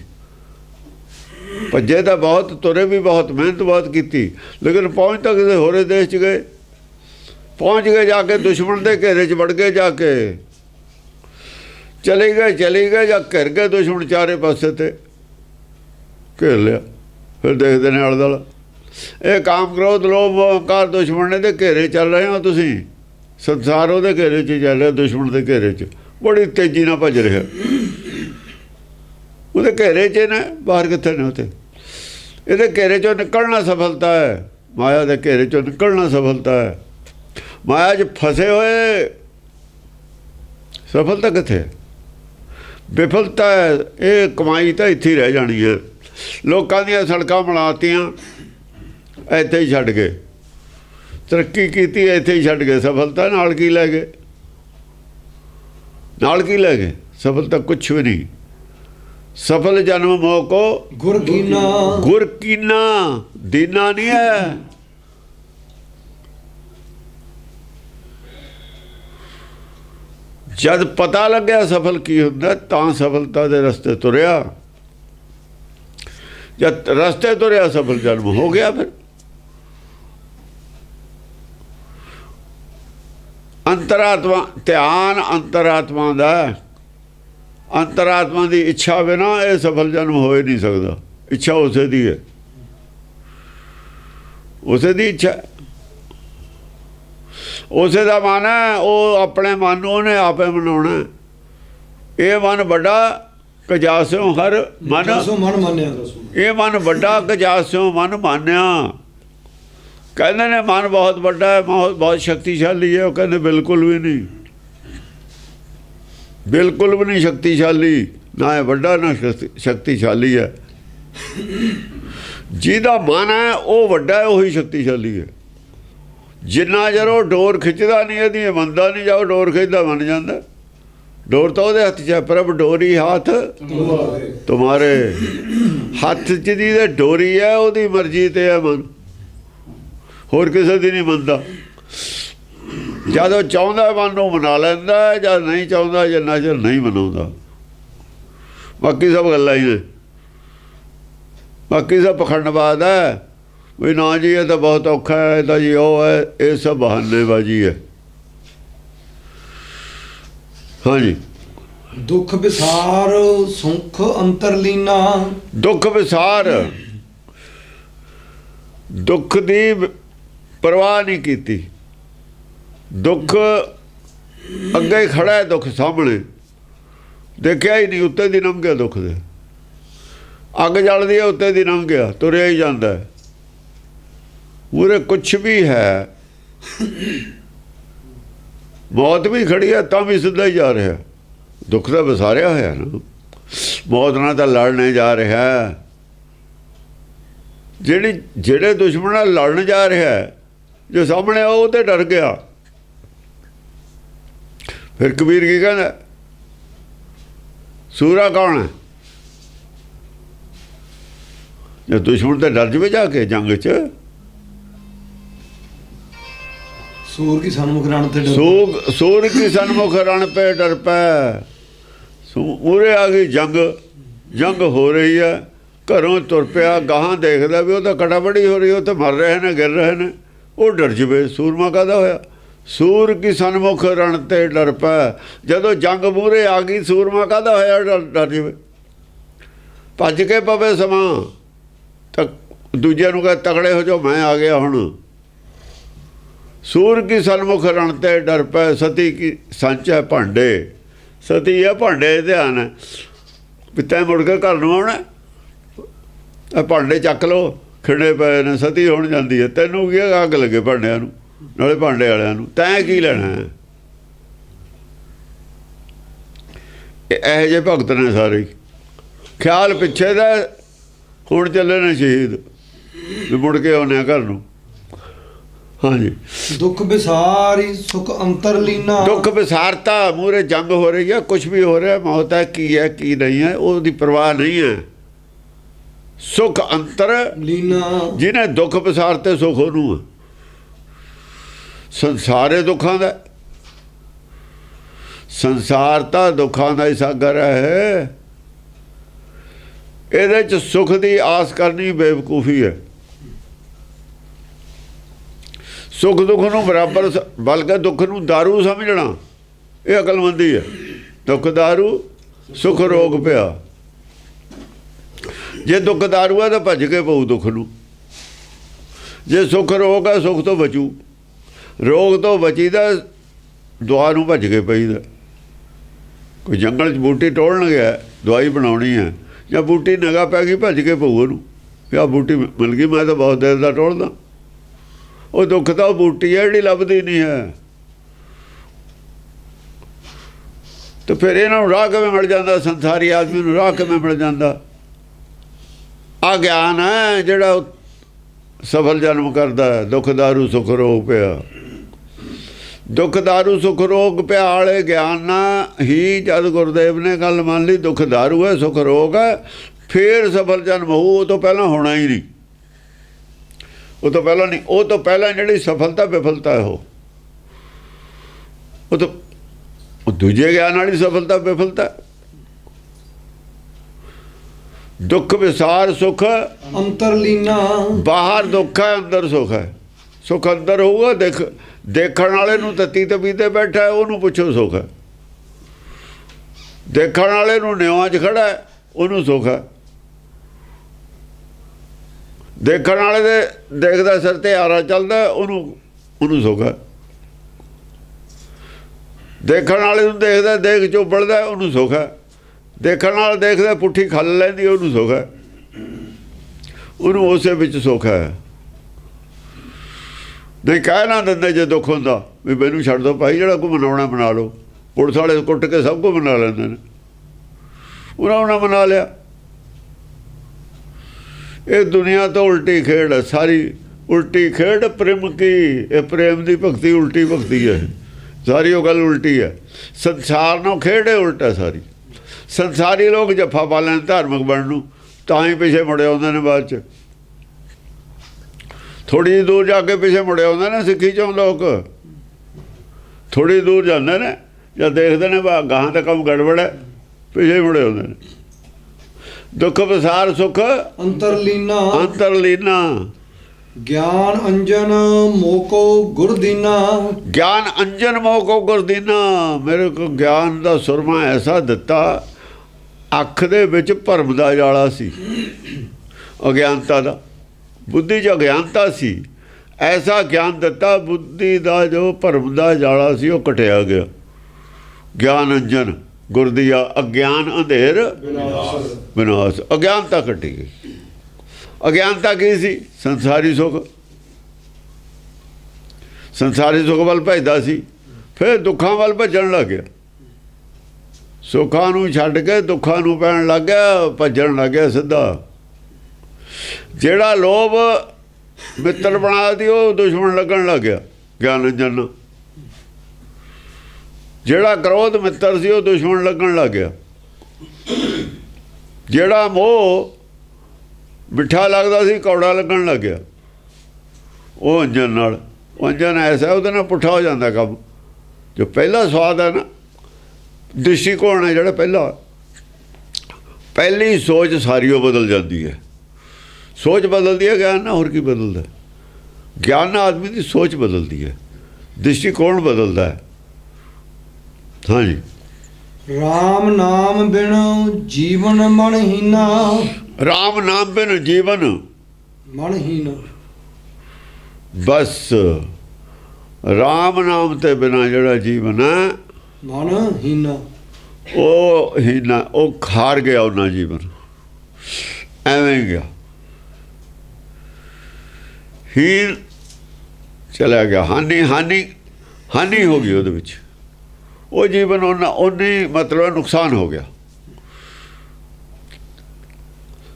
ਭੱਜੇ ਤਾਂ ਬਹੁਤ, ਤੁਰੇ ਵੀ ਬਹੁਤ, ਮਿਹਨਤ ਬਹੁਤ ਕੀਤੀ। ਲੇਕਿਨ ਪਹੁੰਚ ਤਾਂ ਕਿਸੇ ਹੋਰੇ ਦੇਸ਼ 'ਚ ਗਏ। ਪਹੁੰਚ ਗਏ ਜਾ ਕੇ, ਦੁਸ਼ਮਣ ਦੇ ਘੇਰੇ 'ਚ ਵੜ ਗਏ ਜਾ ਕੇ। ਚਲੇ ਗਏ ਚਲੇ ਗਏ ਜਾਂ ਘਿਰ ਗਏ ਦੁਸ਼ਮਣ ਚਾਰੇ ਪਾਸੇ ਤੇ। ਘੇਰ ਲਿਆ ਫਿਰ ਦੇਖਦੇ ਨੇ ਆਲੇ ਦੁਆਲੇ ਇਹ ਕਾਮ ਕ੍ਰੋਧ ਲੋਭ ਮੋਹ, ਦੁਸ਼ਮਣ ਨੇ ਦੇ ਘੇਰੇ ਚੱਲ ਰਹੇ ਹੋ ਤੁਸੀਂ। ਸੰਸਾਰ ਉਹਦੇ ਘੇਰੇ 'ਚ ਚੱਲ ਰਿਹਾ ਦੁਸ਼ਮਣ ਦੇ ਘੇਰੇ 'ਚ। ਬੜੀ ਤੇਜ਼ੀ ਨਾਲ ਭੱਜ ਰਿਹਾ। ਉਹਦੇ ਘੇਰੇ 'ਚ ਨੇ ਬਾਹਰ ਕਿੱਥੇ ਨੇ ਉਤੇ ਇਹਦੇ ਘੇਰੇ 'ਚੋਂ ਨਿਕਲਣਾ ਸਫਲਤਾ ਹੈ। ਮਾਇਆ ਦੇ ਘੇਰੇ 'ਚੋਂ ਨਿਕਲਣਾ ਸਫਲਤਾ ਹੈ। ਮਾਇਆ 'ਚ ਫਸੇ ਹੋਏ ਸਫਲਤਾ ਕਿੱਥੇ ਹੈ? ਵਿਫਲਤਾ ਇਹ ਕਮਾਈ ਤਾਂ ਇੱਥੇ ਹੀ ਰਹਿ ਜਾਣੀ ਹੈ। ਲੋਕਾਂ ਦੀਆਂ ਸੜਕਾਂ ਬਣਾਤੀਆਂ ਇੱਥੇ ਹੀ ਛੱਡ ਗਏ। ਤਰੱਕੀ ਕੀਤੀ ਇੱਥੇ ਹੀ ਛੱਡ ਗਏ। ਸਫਲਤਾ ਨਾਲ ਕੀ ਲੈ ਗਏ? ਨਾਲ ਕੀ ਲੈ ਗਏ? ਸਫਲਤਾ ਕੁਛ ਵੀ ਨਹੀਂ। ਸਫਲ ਜਨਮ ਮੋਕੋ ਗੁਰ ਕੀਨਾ ਗੁਰ ਕੀਨਾ ਦੀਨਾ ਨਹੀਂ ਹੈ। ਜਦ ਪਤਾ ਲੱਗਿਆ ਸਫਲ ਕੀ ਹੁੰਦਾ ਤਾਂ ਸਫਲਤਾ ਦੇ ਰਸਤੇ ਤੁਰਿਆ। ਜਦ ਰਸਤੇ ਤੁਰਿਆ ਸਫਲ ਜਨਮ ਹੋ ਗਿਆ ਫਿਰ। ਅੰਤਰਾਤਮਾ, ਧਿਆਨ ਅੰਤਰਾਤਮਾ ਦਾ ਹੈ। ਅੰਤਰਾਤਮਾ ਦੀ ਇੱਛਾ ਬਿਨਾ ਇਹ ਸਫਲ ਜਨਮ ਹੋ ਹੀ ਨਹੀਂ ਸਕਦਾ। ਇੱਛਾ ਉਸੇ ਦੀ ਹੈ। ਉਸੇ ਦੀ ਇੱਛਾ। ਉਸੇ ਦਾ ਮਨ ਹੈ, ਉਹ ਆਪਣੇ ਮਨ ਨੂੰ ਉਹਨੇ ਆਪੇ ਮਨਾਉਣਾ ਇਹ ਮਨ ਵੱਡਾ ਕਜਾਸਿਓ ਹਰ ਮਨ ਦਸੋ ਮਨ ਮੰਨਿਆ ਦਸੋ। ਇਹ ਮਨ ਵੱਡਾ ਕਜਾਸਿਓ ਮਨ ਮਾਨਿਆ। ਕਹਿੰਦੇ ਨੇ ਮਨ ਬਹੁਤ ਵੱਡਾ ਹੈ ਬਹੁਤ ਬਹੁਤ ਸ਼ਕਤੀਸ਼ਾਲੀ ਹੈ। ਉਹ ਕਹਿੰਦੇ ਬਿਲਕੁਲ ਵੀ ਨਹੀਂ। ਬਿਲਕੁਲ ਵੀ ਨਹੀਂ ਸ਼ਕਤੀਸ਼ਾਲੀ। ਨਾ ਇਹ ਵੱਡਾ ਨਾ ਸ਼ਕਤੀ- ਸ਼ਕਤੀਸ਼ਾਲੀ ਹੈ। ਜਿਹਦਾ ਮਨ ਹੈ ਉਹ ਵੱਡਾ ਹੈ ਉਹੀ ਸ਼ਕਤੀਸ਼ਾਲੀ ਹੈ। ਜਿੰਨਾ ਚਿਰ ਉਹ ਡੋਰ ਖਿੱਚਦਾ ਨਹੀਂ ਇਹਦੀ ਇਹ ਮੰਨਦਾ ਨਹੀਂ ਜਾਓ ਡੋਰ ਖਿੱਚਦਾ ਬਣ ਜਾਂਦਾ। ਡੋਰ ਤਾਂ ਉਹਦੇ ਹੱਥ 'ਚ ਹੈ ਪ੍ਰਭ ਡੋਰੀ ਹੱਥ। ਤੁਮਾਰੇ ਹੱਥ 'ਚ ਦੀ ਤੇ ਡੋਰੀ ਹੈ ਉਹਦੀ ਮਰਜ਼ੀ ਤੇ ਹੈ ਮਨ। ਹੋਰ ਕਿਸੇ ਦੀ ਨਹੀਂ ਮੰਨਦਾ। ਜਦੋਂ ਚਾਹੁੰਦਾ ਮਨ ਨੂੰ ਮਨਾ ਲੈਂਦਾ ਹੈ, ਜਦ ਨਹੀਂ ਚਾਹੁੰਦਾ ਜਿੰਨਾ ਚਿਰ ਨਹੀਂ ਮਨਾਉਂਦਾ। ਬਾਕੀ ਸਭ ਗੱਲਾਂ ਹੀ ਨੇ। ਬਾਕੀ ਸਭ ਪਖੰਡਵਾਦ ਹੈ। ਵੀ ਨਾ ਜੀ ਇਹ ਤਾਂ ਬਹੁਤ ਔਖਾ ਹੈ ਇਹ ਤਾਂ ਜੀ ਉਹ ਹੈ ਇਹ ਸਭ ਬਹਾਨੇਬਾਜ਼ੀ ਹੈ। ਹਾਂਜੀ। ਦੁੱਖ ਵਿਸਾਰ ਸੁਖ ਅੰਤਰਲੀਨਾ। ਦੁੱਖ ਵਿਸਾਰ। ਦੁੱਖ ਦੀ ਪਰਵਾਹ ਨਹੀਂ ਕੀਤੀ। ਦੁੱਖ ਅੱਗੇ ਹੀ ਖੜਾ ਹੈ ਦੁੱਖ ਸਾਹਮਣੇ। ਦੇਖਿਆ ਹੀ ਨਹੀਂ ਉੱਤੇ ਦੀ ਲੰਘ ਗਿਆ ਦੁੱਖ ਦੇ। ਅੱਗ ਜਲਦੀ ਹੈ ਉੱਤੇ ਦੀ ਲੰਘ ਗਿਆ ਤੁਰਿਆ ਹੀ ਜਾਂਦਾ ਹੈ। ਉਰੇ ਕੁਛ ਵੀ ਹੈ ਮੌਤ ਵੀ ਖੜੀ ਹੈ ਤਾਂ ਵੀ ਸਿੱਧਾ ਹੀ ਜਾ ਰਿਹਾ ਦੁੱਖ ਦਾ ਵਸਾਰਿਆ ਹੋਇਆ ਨਾ। ਮੌਤ ਨਾਲ ਤਾਂ ਲੜਨੇ ਜਾ ਰਿਹਾ ਜਿਹੜੀ ਜਿਹੜੇ ਦੁਸ਼ਮਣ ਨਾਲ ਲੜਨ ਜਾ ਰਿਹਾ ਹੈ, ਜੋ ਸਾਹਮਣੇ ਆ ਉਹ ਤੇ ਡਰ ਗਿਆ। ਫਿਰ ਕਬੀਰ ਕੀ ਕਹਿੰਦਾ ਸੂਰਾ ਕੌਣ ਹੈ? ਜੇ ਦੁਸ਼ਮਣ ਤੇ ਡਰ ਜਵੇ ਜਾ ਕੇ ਜੰਗ 'ਚ ਸੂਰ ਕੀ ਸਨਮੁਖ ਰਣ ਤੇ ਸੋਗ ਸੂਰ ਕੀ ਸਨਮੁਖ ਰਣ ਪੈ ਡਰ ਪੈ? ਉਰੇ ਆ ਗਈ ਜੰਗ। ਜੰਗ ਹੋ ਰਹੀ ਹੈ। ਘਰੋਂ ਤੁਰ ਪਿਆ ਗਾਹਾਂ ਦੇਖਦਾ ਵੀ ਉਹ ਤਾਂ ਕਟਾਬੜੀ ਹੋ ਰਹੀ ਉਹ ਤਾਂ ਮਰ ਰਹੇ ਨੇ ਗਿਰ ਰਹੇ ਨੇ। ਉਹ ਡਰ ਜਵੇ। ਸੂਰਮਾ ਕਾਦਾ ਹੋਇਆ? ਸੂਰ ਕੀ ਸਨਮੁਖ ਰਣ ਤੇ ਡਰ ਪੈ? ਜਦੋਂ ਜੰਗ ਮੂਰੇ ਆ ਗਈ ਸੂਰਮਾ ਕਾਦਾ ਹੋਇਆ? ਡਰ ਡਰ ਜਵੇ। ਭੱਜ ਕੇ ਪਵੇ ਸਮਾਂ। ਤਾਂ ਦੂਜਿਆਂ ਨੂੰ ਕਹੇ ਤਗੜੇ ਹੋ ਜਾਓ ਮੈਂ ਆ ਗਿਆ ਹੁਣ। ਸੂਰ ਕੀ ਸਨਮੁਖ ਰਣ ਤੇ ਡਰ ਪੈ ਸਤੀ ਕੀ ਸੰਚ ਹੈ ਭਾਂਡੇ। ਸਤੀ ਹੈ ਭਾਂਡੇ ਧਿਆਨ ਹੈ। ਵੀ ਤੈਂ ਮੁੜ ਕੇ ਘਰ ਨੂੰ ਆਉਣਾ ਇਹ ਭਾਂਡੇ ਚੱਕ ਲੋ ਖਿੜੇ ਪਏ ਨੇ ਸਤੀ ਹੋਣ ਜਾਂਦੀ ਹੈ। ਤੈਨੂੰ ਕੀ ਹੈ, ਅੱਗ ਲੱਗੇ ਭਾਂਡਿਆਂ ਨੂੰ ਨਾਲੇ ਭਾਂਡੇ ਵਾਲਿਆਂ ਨੂੰ। ਤੈਂ ਕੀ ਲੈਣਾ ਹੈ? ਇਹ ਇਹੋ ਜਿਹੇ ਭਗਤ ਨੇ ਸਾਰੇ। ਹੀ। ਖਿਆਲ ਪਿੱਛੇ ਦਾ ਹੁਣ ਚੱਲੇ ਨੇ ਸ਼ਹੀਦ। ਵੀ ਮੁੜ ਕੇ ਆਉਣੇ ਆ ਘਰ ਨੂੰ। ਹਾਂਜੀ। ਦੁੱਖ ਵਿਸਾਰੀ ਸੁਖ ਅੰਤਰ ਲੀਨਾ। ਦੁੱਖ ਵਿਸਾਰਤਾ ਮੂਰੇ ਜੰਗ ਹੋ ਰਹੀ ਹੈ ਕੁਝ ਵੀ ਹੋ ਰਿਹਾ ਮੌਤ ਹੈ ਕੀ ਹੈ ਕੀ ਨਹੀਂ ਹੈ ਉਹਦੀ ਪਰਵਾਹ ਨਹੀਂ ਹੈ। ਸੁਖ ਅੰਤਰ ਲੀਨਾ। ਜਿਹਨੇ ਦੁੱਖ ਵਿਸਾਰਤੇ ਸੁਖ ਉਹਨੂੰ। ਸੰਸਾਰੇ ਦੁੱਖਾਂ ਦਾ ਸੰਸਾਰ ਤਾਂ ਦੁੱਖਾਂ ਦਾ ਹੀ ਸਾਗਰ ਹੈ। ਇਹਦੇ ਚ ਸੁਖ ਦੀ ਆਸ ਕਰਨੀ ਬੇਵਕੂਫੀ ਹੈ। ਸੁਖ ਦੁੱਖ ਨੂੰ ਬਰਾਬਰ ਸ- ਬਲਕਿ ਦੁੱਖ ਨੂੰ दारू ਸਮਝਣਾ ਇਹ ਅਕਲਮੰਦੀ ਹੈ ਦੁੱਖ दारू ਸੁਖ ਰੋਗ ਪਿਆ ਜੇ ਦੁੱਖ दारू ਹੈ ਤਾਂ ਭੱਜ ਕੇ ਪਊ ਦੁੱਖ ਨੂੰ ਜੇ ਸੁਖ ਰੋਗ ਹੈ ਸੁਖ ਤੋਂ ਬਚੂ ਰੋਗ ਤੋਂ ਬਚੀਦਾ ਦੁਆ ਨੂੰ ਭੱਜ ਕੇ ਪਈਦਾ ਕੋਈ ਜੰਗਲ 'ਚ ਬੂਟੀ ਟੋੜਨ ਗਿਆ ਦਵਾਈ ਬਣਾਉਣੀ ਹੈ ਜਾਂ ਬੂਟੀ ਨਗਾ ਪੈ ਗਈ ਭੱਜ ਕੇ ਪਊ ਉਹਨੂੰ ਵੀ ਆਹ ਬੂਟੀ ਮਿਲ ਗਈ ਮੈਂ ਤਾਂ ਬਹੁਤ ਦੇਰ ਦਾ ਟੋੜਦਾ ਉਹ ਦੁੱਖ ਤਾਂ ਉਹ ਬੂਟੀ ਹੈ, ਜਿਹੜੀ ਲੱਭਦੀ ਨਹੀਂ ਹੈ। ਤੇ ਫਿਰ ਇਹਨਾਂ ਨੂੰ ਰਾਹ ਕਿਵੇਂ ਮਿਲ ਜਾਂਦਾ? ਸੰਸਾਰੀ ਆਦਮੀ ਨੂੰ ਰਾਹ ਕਿਵੇਂ ਮਿਲ ਜਾਂਦਾ? ਆ ਗਿਆਨ ਹੈ, ਜਿਹੜਾ ਸਫਲ ਜਨਮ ਕਰਦਾ ਹੈ। ਦੁੱਖ ਦਾਰੂ, ਸੁਖ ਰੋਗ ਪਿਆ। ਦੁੱਖ ਦਾਰੂ, ਸੁਖ ਰੋਗ ਪਿਆ ਵਾਲੇ ਗਿਆਨ ਨਾਲ ਹੀ ਜਦ ਗੁਰਦੇਵ ਨੇ ਗੱਲ ਮੰਨ ਲਈ, ਦੁੱਖ ਦਾਰੂ ਹੈ, ਸੁਖ ਰੋਗ ਹੈ, ਫੇਰ ਸਫਲ ਜਨਮ ਹੋਊ, ਉਹ ਤੋਂ ਪਹਿਲਾਂ ਹੋਣਾ ਹੀ ਨਹੀਂ। ਉਹ ਤੋਂ ਪਹਿਲਾਂ ਨਹੀਂ ਉਹ ਤੋਂ ਪਹਿਲਾਂ ਜਿਹੜੀ ਸਫਲਤਾ ਵਿਫਲਤਾ ਹੈ ਉਹ। ਉਹ ਤਾਂ ਉਹ ਦੂਜੇ ਗਿਆਨ ਵਾਲੀ ਸਫਲਤਾ ਵਿਫਲਤਾ। ਦੁੱਖ ਵਿਸਾਰ ਸੁਖ। ਅੰਤਰ ਲੀਨਾ। ਬਾਹਰ ਦੁੱਖ ਹੈ ਅੰਦਰ ਸੁਖ ਹੈ। ਸੁਖ ਅੰਦਰ ਹੋਊਗਾ ਦੇਖ ਦੇਖਣ ਵਾਲੇ ਨੂੰ ਤਤੀ ਤਪੀ ਤੇ ਬੈਠਾ ਉਹਨੂੰ ਪੁੱਛੋ ਸੁਖ ਹੈ। ਦੇਖਣ ਵਾਲੇ ਨੂੰ ਨਿਉਆਂ 'ਚ ਖੜਾ ਉਹਨੂੰ ਸੁਖ ਹੈ। ਦੇਖਣ ਵਾਲੇ ਦੇ ਦੇਖਦਾ ਸਿਰ ਤੇ ਆਰਾ ਚੱਲਦਾ, ਉਹਨੂੰ ਉਹਨੂੰ ਸੁਖ। ਹੈ ਦੇਖਣ ਵਾਲੇ ਨੂੰ ਦੇਖਦਾ, ਦੇਖ ਚੋਬੜਦਾ ਉਹਨੂੰ ਸੁਖ। ਹੈ ਦੇਖਣ ਵਾਲਾ ਦੇਖਦਾ, ਪੁੱਠੀ ਖੱਲ ਲੈਂਦੀ, ਉਹਨੂੰ ਸੁਖ। ਹੈ ਉਹਨੂੰ ਉਸੇ ਵਿੱਚ ਸੁੱਖ ਹੈ। ਨਹੀਂ, ਕਹਿ ਨਾ ਦਿੰਦੇ ਜੇ ਦੁੱਖ ਹੁੰਦਾ, ਵੀ ਮੈਨੂੰ ਛੱਡ ਦੋ, ਭਾਈ ਜਿਹੜਾ ਕੋ ਮਨਾਉਣਾ ਬਣਾ ਲਓ। ਪੁਲਿਸ ਵਾਲੇ ਕੁੱਟ ਕੇ ਸਭ ਕੋ ਮਨਾ ਲੈਂਦੇ ਨੇ। ਉਹਨਾਂ ਉਹਨਾਂ ਮਨਾ ਲਿਆ। ਇਹ ਦੁਨੀਆ ਤੋਂ ਉਲਟੀ ਖੇਡ ਹੈ, ਸਾਰੀ ਉਲਟੀ ਖੇਡ ਪ੍ਰੇਮ ਕੀ? ਇਹ ਪ੍ਰੇਮ ਦੀ ਭਗਤੀ ਉਲਟੀ ਭਗਤੀ ਹੈ। ਸਾਰੀ ਉਹ ਗੱਲ ਉਲਟੀ ਹੈ। ਸੰਸਾਰ ਨੂੰ ਖੇਡ ਹੈ ਉਲਟਾ ਸਾਰੀ। ਸੰਸਾਰੀ ਲੋਕ ਜੱਫਾ ਪਾ ਲੈਣ ਧਾਰਮਿਕ ਬਣਨ ਨੂੰ, ਤਾਂ ਹੀ ਪਿੱਛੇ ਮੁੜੇ ਆਉਂਦੇ ਨੇ ਬਾਅਦ ਚ। ਥੋੜੀ ਦੂਰ ਜਾ ਕੇ ਪਿੱਛੇ ਮੁੜੇ ਆਉਂਦੇ ਨੇ ਸਿੱਖੀ ਚੋਂ ਲੋਕ। ਥੋੜੀ ਦੂਰ ਜਾਂਦੇ ਨੇ, ਜਾਂ ਦੇਖਦੇ ਨੇ ਵਾ, ਗਾਹਾਂ ਦਾ ਕੰਮ ਗੜਬੜ ਹੈ, ਪਿੱਛੇ ਮੁੜੇ ਆਉਂਦੇ ਨੇ। ਦੁੱਖ ਵਿਸਾਰ ਸੁਖ ਅੰਤਰ ਲੀਨਾ ਅੰਤਰ ਲੀਨਾ ਗਿਆਨ ਅੰਜਨ ਮੋਕੋ ਗੁਰਦੀਨਾ। ਗਿਆਨ ਅੰਜਨ ਮੋਹ ਕੋ ਗੁਰਦੀਨਾ। ਮੇਰੇ ਕੋ ਗਿਆਨ ਦਾ ਸੁਰਮਾ ਐਸਾ ਦਿੱਤਾ ਅੱਖ ਦੇ ਵਿੱਚ ਭਰਮ ਦਾ ਜਾਲਾ ਸੀ ਅਗਿਆਨਤਾ ਦਾ। ਬੁੱਧੀ 'ਚ ਅਗਿਆਨਤਾ ਸੀ ਐਸਾ ਗਿਆਨ ਦਿੱਤਾ ਬੁੱਧੀ ਦਾ ਜੋ ਭਰਮ ਦਾ ਜਾਲਾ ਸੀ ਉਹ ਕਟਿਆ ਗਿਆ। ਗਿਆਨ ਅੰਜਨ। ਗੁਰਦੀਆ ਅਗਿਆਨ ਅੰਧੇਰ ਵਿਨਾਸ਼। ਅਗਿਆਨਤਾ ਕੱਟੀ ਗਈ। ਅਗਿਆਨਤਾ ਕੀ ਸੀ? ਸੰਸਾਰੀ ਸੁਖ। ਸੰਸਾਰੀ ਸੁਖ ਵੱਲ ਭਜਦਾ ਸੀ। ਫਿਰ ਦੁੱਖਾਂ ਵੱਲ ਭੱਜਣ ਲੱਗ ਗਿਆ। ਸੁੱਖਾਂ ਨੂੰ ਛੱਡ ਕੇ ਦੁੱਖਾਂ ਨੂੰ ਪੈਣ ਲੱਗ ਗਿਆ, ਭੱਜਣ ਲੱਗ ਗਿਆ ਸਿੱਧਾ। ਜਿਹੜਾ ਲੋਭ ਮਿੱਤਰ ਬਣਾ ਦੀ ਉਹ ਦੁਸ਼ਮਣ ਲੱਗਣ ਲੱਗ ਗਿਆ। ਗਿਆਨ ਅੰਜਨ ਜਿਹੜਾ ਕ੍ਰੋਧ ਮਿੱਤਰ ਸੀ ਉਹ ਦੁਸ਼ਮਣ ਲੱਗਣ ਲੱਗ ਗਿਆ। ਜਿਹੜਾ ਮੋਹ ਮਿੱਠਾ ਲੱਗਦਾ ਸੀ, ਕੌੜਾ ਲੱਗਣ ਲੱਗ ਗਿਆ। ਉਹ ਅੰਜਨ ਨਾਲ, ਉਹ ਅੰਜਨ ਐਸਾ ਉਹਦੇ ਨਾਲ ਪੁੱਠਾ ਹੋ ਜਾਂਦਾ ਕੰਮ। ਜੋ ਪਹਿਲਾ ਸਵਾਦ ਹੈ ਨਾ, ਦ੍ਰਿਸ਼ਟੀਕੋਣ ਹੈ ਜਿਹੜਾ ਪਹਿਲਾ। ਪਹਿਲੀ ਸੋਚ ਸਾਰੀ ਉਹ ਬਦਲ ਜਾਂਦੀ ਹੈ। ਸੋਚ ਬਦਲਦੀ ਹੈ, ਗਿਆਨ ਨਾਲ ਹੋਰ ਕੀ ਬਦਲਦਾ ਗਿਆਨ ਨਾਲ ਆਦਮੀ ਦੀ ਸੋਚ ਬਦਲਦੀ ਹੈ। ਦ੍ਰਿਸ਼ਟੀਕੋਣ ਬਦਲਦਾ ਹੈ। ਹਾਂਜੀ RAM ਨਾਮ ਬਿਨ ਜੀਵਨ ਮਨਹੀਨਾ। ਰਾਮ ਨਾਮ ਬਿਨ ਜੀਵਨ ਮਨਹੀਨਾ। ਬਸ। ਰਾਮ ਨਾਮ ਤੇ ਬਿਨਾ ਜਿਹੜਾ ਜੀਵਨ ਹੈ ਮਨਹੀਨਾ। ਉਹ ਹੀ ਨਾ ਉਹ ਖਾਰ ਗਿਆ ਉਹਨਾਂ ਜੀਵਨ। ਐਵੇਂ ਗਿਆ। ਹੀ ਚਲਾ ਗਿਆ। ਹਾਨੀ ਹਾਨੀ ਹਾਨੀ ਹੋ ਗਈ ਉਹਦੇ ਵਿੱਚ। ਉਹ ਜੀਵਨ ਉਹਨਾਂ ਉਹਨੇ ਮਤਲਬ ਨੁਕਸਾਨ ਹੋ ਗਿਆ।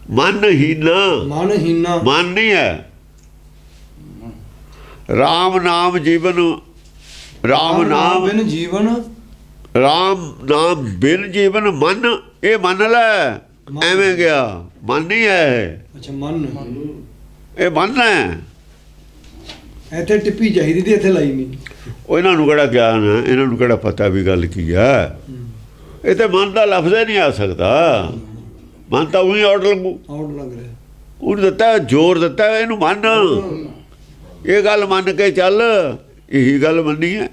ਮਨ ਹੀ ਨਾ ਮਨਹੀਨਾ। ਮਨ ਨਹੀਂ ਹੈ। ਰਾਮ ਨਾਮ ਜੀਵਨ ਰਾਮ ਨਾਮ ਬਿਨ ਜੀਵਨ। ਰਾਮ ਨਾਮ ਬਿਨ ਜੀਵਨ ਮਨ ਇਹ ਮੰਨ ਲੈ। ਮਨ। ਐਵੇਂ ਗਿਆ। ਮਨ ਨਹੀਂ ਹੈ। ਅੱਛਾ ਮਨ। ਇਹ ਮਨ ਹੈ। ਇੱਥੇ ਟਿੱਪੀ ਚਾਹੀਦੀ ਤੇ ਇੱਥੇ ਲਾਈ ਨਹੀਂ। ਉਹ ਇਹਨਾਂ ਨੂੰ ਕਿਹੜਾ ਗਿਆਨ ਹੈ? ਇਹਨਾਂ ਨੂੰ ਕਿਹੜਾ ਪਤਾ ਵੀ ਗੱਲ ਕੀ ਹੈ? ਇਹ ਤੇ ਮਨ ਦਾ ਲਫ਼ਜ਼ ਹੀ ਨਹੀਂ ਆ ਸਕਦਾ। ਮਨ ਤਾਂ ਉਹੀ ਆਰਡਰ ਲੱਗੂ। ਆਉਟ ਲੱਗ ਰਿਹਾ। ਉਹਨੂੰ ਦਿੱਤਾ ਜ਼ੋਰ ਦਿੱਤਾ ਇਹਨੂੰ ਮੰਨ। ਇਹ ਗੱਲ ਮੰਨ ਕੇ ਚੱਲ ਇਹੀ ਗੱਲ ਮੰਨੀ ਹੈ।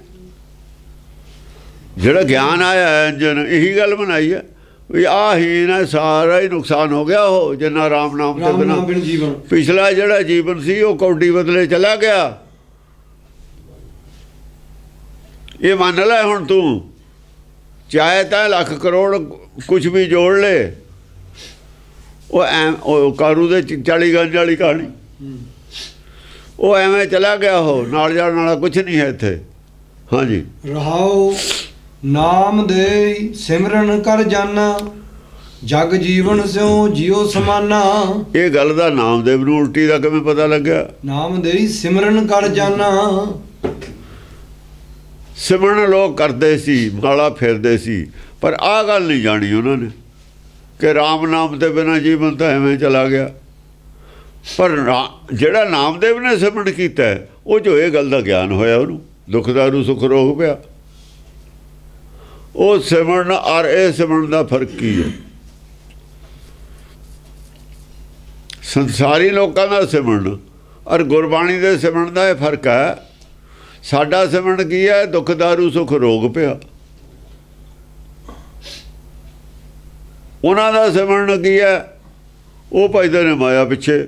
ਜਿਹੜਾ ਗਿਆਨ ਆਇਆ ਹੈ ਅੰਜਨ ਇਹੀ ਗੱਲ ਬਣਾਈ ਹੈ। ਵੀ ਆਹ ਹੀ ਨਾ ਸਾਰਾ ਹੀ ਨੁਕਸਾਨ ਹੋ ਗਿਆ ਉਹ ਜਿੰਨਾ ਰਾਮ ਨਾਮ ਤੇ ਬਿਨਾਂ। ਪਿਛਲਾ ਜਿਹੜਾ ਜੀਵਨ ਸੀ ਉਹ ਕੌਡੀ ਬਦਲੇ ਚਲਾ ਗਿਆ। ਇਹ ਮੰਨ ਲੈ ਹੁਣ ਤੂੰ। ਚਾਹੇ ਤਾਂ ਲੱਖ ਕਰੋੜ ਕੁਝ ਵੀ ਜੋੜ ਲੈ। ਉਹ ਐ ਉਹ ਕਾਰੂ ਦੇ 40 ਗੰਜ ਵਾਲੀ ਕਹਾਣੀ। ਉਹ ਐਵੇਂ ਚਲਾ ਗਿਆ ਉਹ ਨਾਲ ਜਾਣ ਵਾਲਾ ਕੁਝ ਨਹੀਂ ਹੈ ਇੱਥੇ। ਹਾਂਜੀ। ਰਹਾਉ ਨਾਮ ਦੇ ਸਿਮਰਨ ਕਰ ਜਾਣਾ ਜਗ ਜੀਵਨ ਸਿਉ ਜਿਉ ਸਮਾਨਾ। ਇਹ ਗੱਲ ਦਾ ਨਾਮਦੇਵ ਨੂੰ ਉਲਟੀ ਦਾ ਕਿਵੇਂ ਪਤਾ ਲੱਗਿਆ? ਨਾਮ ਦੇ ਸਿਮਰਨ ਕਰ ਜਾਣਾ ਸਿਮਰਨ ਲੋਕ ਕਰਦੇ ਸੀ, ਮਾਲਾ ਫੇਰਦੇ ਸੀ, ਪਰ ਆਹ ਗੱਲ ਨਹੀਂ ਜਾਣੀ ਉਹਨਾਂ ਨੇ ਕਿ ਰਾਮ ਨਾਮ ਦੇ ਬਿਨਾ ਜੀਵਨ ਤਾਂ ਐਵੇਂ ਚਲਾ ਗਿਆ। ਪਰ ਰਾ- ਜਿਹੜਾ ਨਾਮਦੇਵ ਨੇ ਸਿਮਰਨ ਕੀਤਾ, ਉਹ ਜੋ ਇਹ ਗੱਲ ਦਾ ਗਿਆਨ ਹੋਇਆ ਉਹਨੂੰ ਦੁਖਦਾਰੂ ਸੁਖ ਰੋਗ ਪਿਆ। ਉਹ ਸਿਮਰਨ, ਔਰ ਇਹ ਸਿਮਰਨ ਦਾ ਫ਼ਰਕ ਕੀ ਹੈ? ਸੰਸਾਰੀ ਲੋਕਾਂ ਦਾ ਸਿਮਰਨ, ਔਰ ਗੁਰਬਾਣੀ ਦੇ ਸਿਮਰਨ ਦਾ ਇਹ ਫ਼ਰਕ ਹੈ ਸਾਡਾ ਸਿਮਰਨ ਕੀ ਹੈ? ਦੁੱਖ, ਦਾਰੂ, ਸੁਖ, ਰੋਗ ਪਿਆ। ਉਹਨਾਂ ਦਾ ਸਿਮਰਨ ਕੀ ਹੈ? ਉਹ ਭਜਦੇ ਨੇ ਮਾਇਆ ਪਿੱਛੇ।